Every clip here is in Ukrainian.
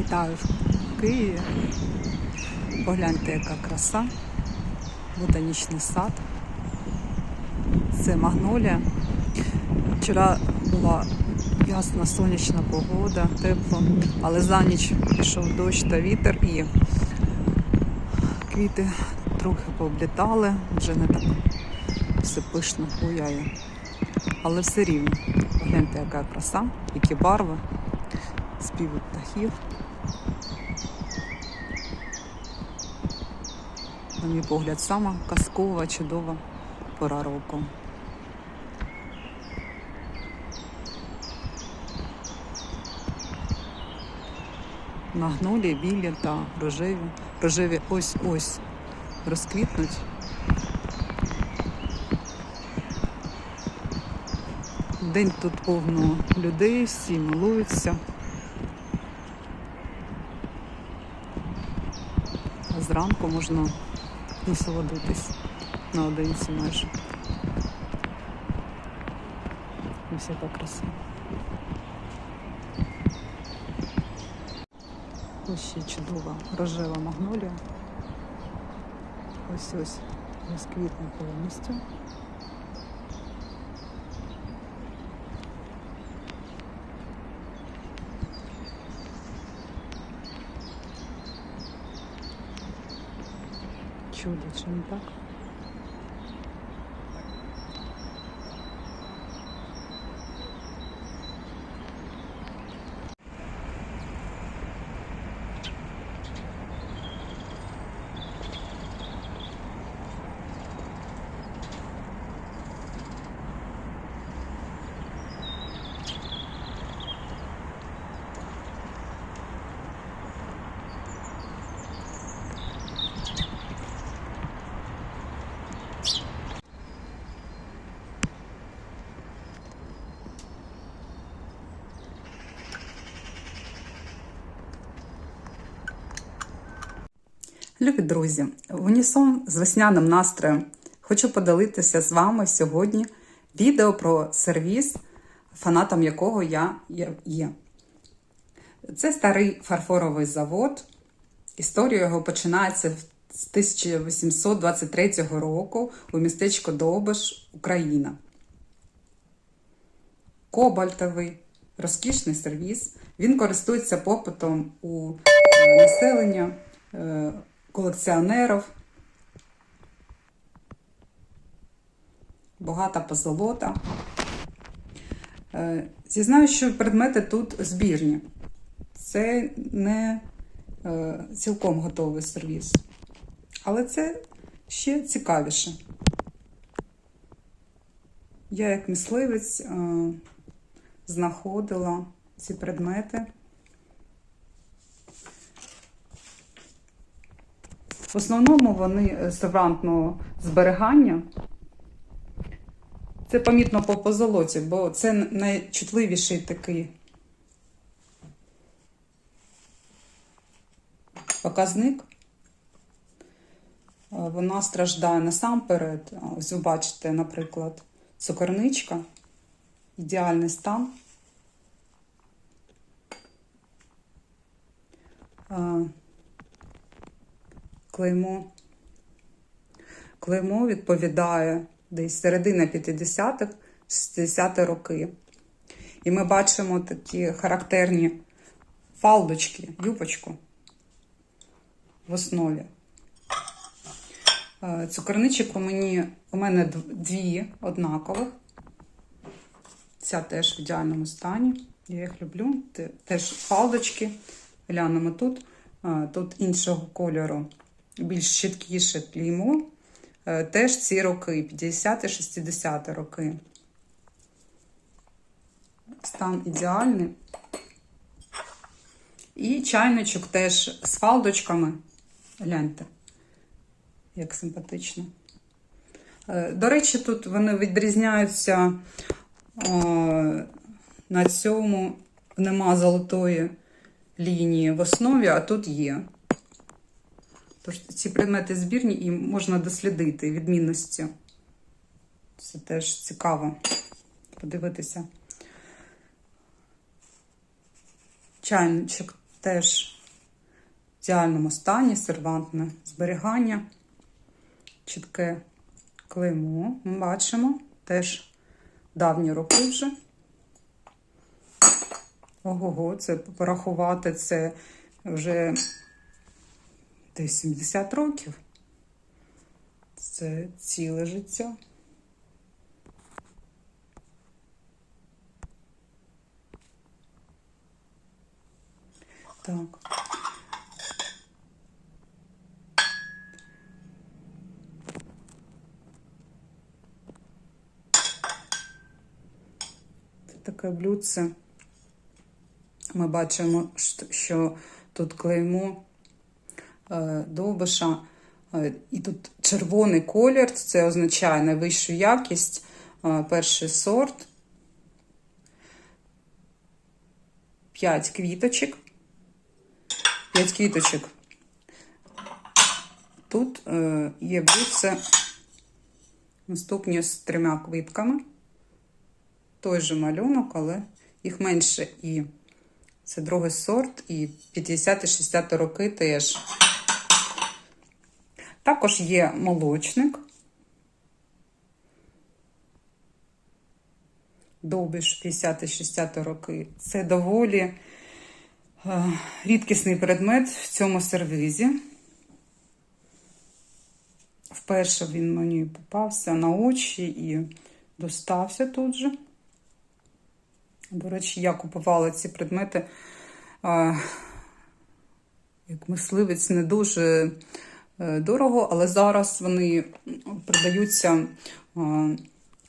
Вітаю в Києві. Погляньте, яка краса. Ботанічний сад. Це магнолія. Вчора була ясна сонячна погода, тепло, але за ніч пішов дощ та вітер і квіти трохи пооблітали, вже не так все пишно буяє. Але все рівно. Погляньте, яка краса, які барви, співи птахів. На мій погляд, сама казкова, чудова пора року. Магнолії, білі та рожеві. Рожеві ось-ось розквітнуть. День тут повно людей, всі милуються. Зранку можна насолодитись наодинці майже. Ось яка краса. Ось ще чудова рожева магнолія. Ось ось розквітне повністю. Чудо, чи не так? Любі друзі, в унісон з весняним настроєм хочу поділитися з вами сьогодні відео про сервіс, фанатом якого я є. Це старий фарфоровий завод. Історія його починається з 1823 року у містечко Довбиш, Україна. Кобальтовий, розкішний сервіс. Він користується попитом у е, населення, е, колекціонерів. Багата позолота. Е, Зізнаю, що предмети тут збірні. Це не е, цілком готовий сервіс. Але це ще цікавіше. Я, як мисливець, е, знаходила ці предмети. В основному вони севрантного зберігання. Це помітно по позолоті, бо це найчутливіший такий показник. Вона страждає насамперед. Ось ви бачите, наприклад, цукорничка, ідеальний стан. Клеймо. Клеймо відповідає десь середина 50-х, 60-ті роки. І ми бачимо такі характерні фалдочки, юбочку в основі. Цукорничок у мені у мене дві однакових. Ця теж в ідеальному стані. Я їх люблю. Теж фалдочки. Глянемо тут. Тут іншого кольору, більш чіткіше клеймо. Теж ці роки, 50-60 роки. Стан ідеальний. І чайничок теж з фалдочками. Гляньте, як симпатично. До речі, тут вони відрізняються на цьому нема золотої лінії в основі, а тут є. Тож ці предмети збірні і можна дослідити відмінності. Це теж цікаво подивитися. Чайничок теж в ідеальному стані, сервантне зберігання, чітке клеймо. Ми бачимо теж давні роки вже. Ого-го, це порахувати це вже десь 70 років. Це ціле життя. Так. Це таке блюдце. Ми бачимо, що тут клеймо довбиша, е, і тут червоний колір, це означає найвищу якість, е, перший сорт. 5 квіточок. 5 квіточок. Тут е, є блюдце наступні з трьома квітками. Той же малюнок, але їх менше і це другий сорт, і 50-60 роки теж. Також є молочник. Довбиш 50-60 роки. Це доволі е, рідкісний предмет в цьому сервізі. Вперше він мені попався на очі і достався тут же. До речі, я купувала ці предмети а, як мисливець не дуже е, дорого, але зараз вони продаються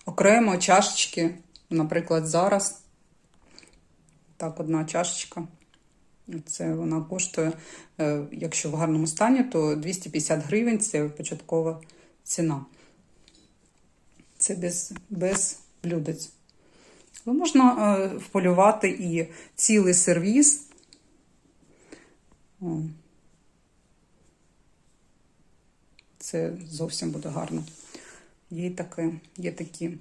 окремо чашечки. Наприклад, зараз так, одна чашечка. Це вона коштує, е, якщо в гарному стані, то 250 гривень це початкова ціна. Це без, без блюдець. Можна е, вполювати і цілий сервіс. Це зовсім буде гарно. Є таке, є такі.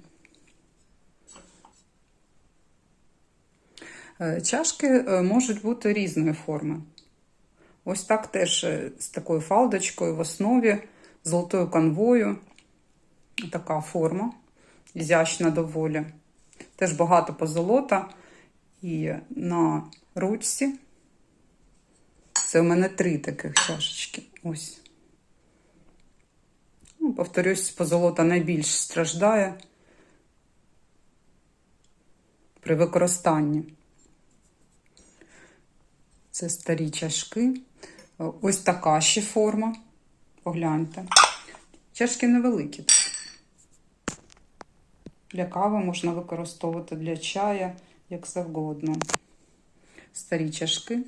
Е, Чашки е, можуть бути різної форми. Ось так теж е, з такою фалдочкою в основі, золотою канвою. Така форма, ізящна доволі. Теж багато позолота. І на ручці. Це у мене три таких чашечки. Ось. Ну, повторюсь, позолота найбільш страждає при використанні. Це старі чашки. Ось така ще форма. Погляньте. Чашки невеликі. Для кави можна використовувати для чая, як завгодно. Старі чашки.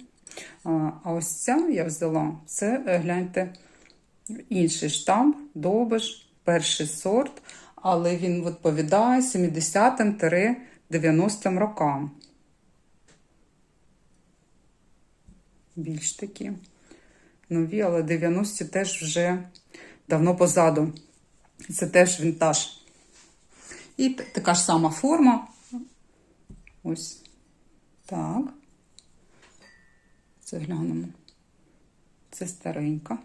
А ось ця я взяла, це, гляньте, інший штамп, довбиш, перший сорт, але він відповідає 70-90 рокам. Більш такі нові, але 90-ті теж вже давно позаду. Це теж вінтаж. І така ж сама форма. Ось так. Це глянемо. Це старенька.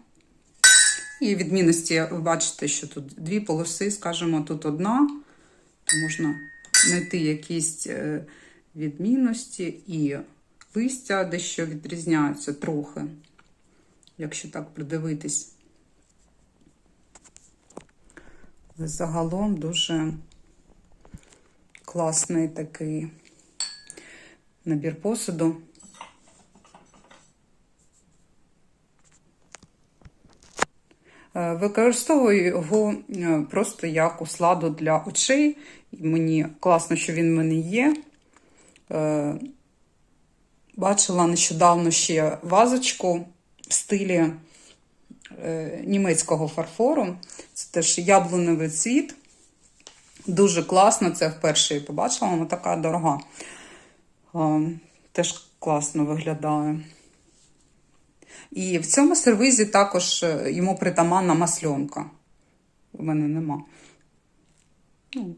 І відмінності, ви бачите, що тут дві полоси, скажімо, тут одна, то можна знайти якісь е, відмінності і листя дещо відрізняються трохи, якщо так придивитись. Загалом дуже класний такий набір посуду. Використовую його е, просто як усладу для очей. Мені класно, що він в мене є. Е, бачила нещодавно ще вазочку в стилі німецького фарфору. Це теж яблуневий цвіт. Дуже класно, це вперше побачила, вона така дорога. Теж класно виглядає. І в цьому сервізі також е, йому притаманна масльонка. У мене нема. Ну.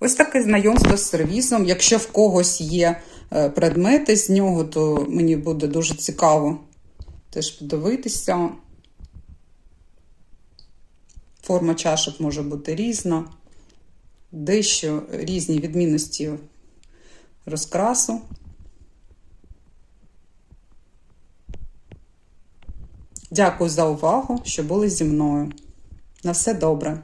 Ось таке знайомство з сервісом. Якщо в когось є е, предмети з нього, то мені буде дуже цікаво теж подивитися. Форма чашок може бути різна, дещо різні відмінності розкрасу. Дякую за увагу, що були зі мною. На все добре!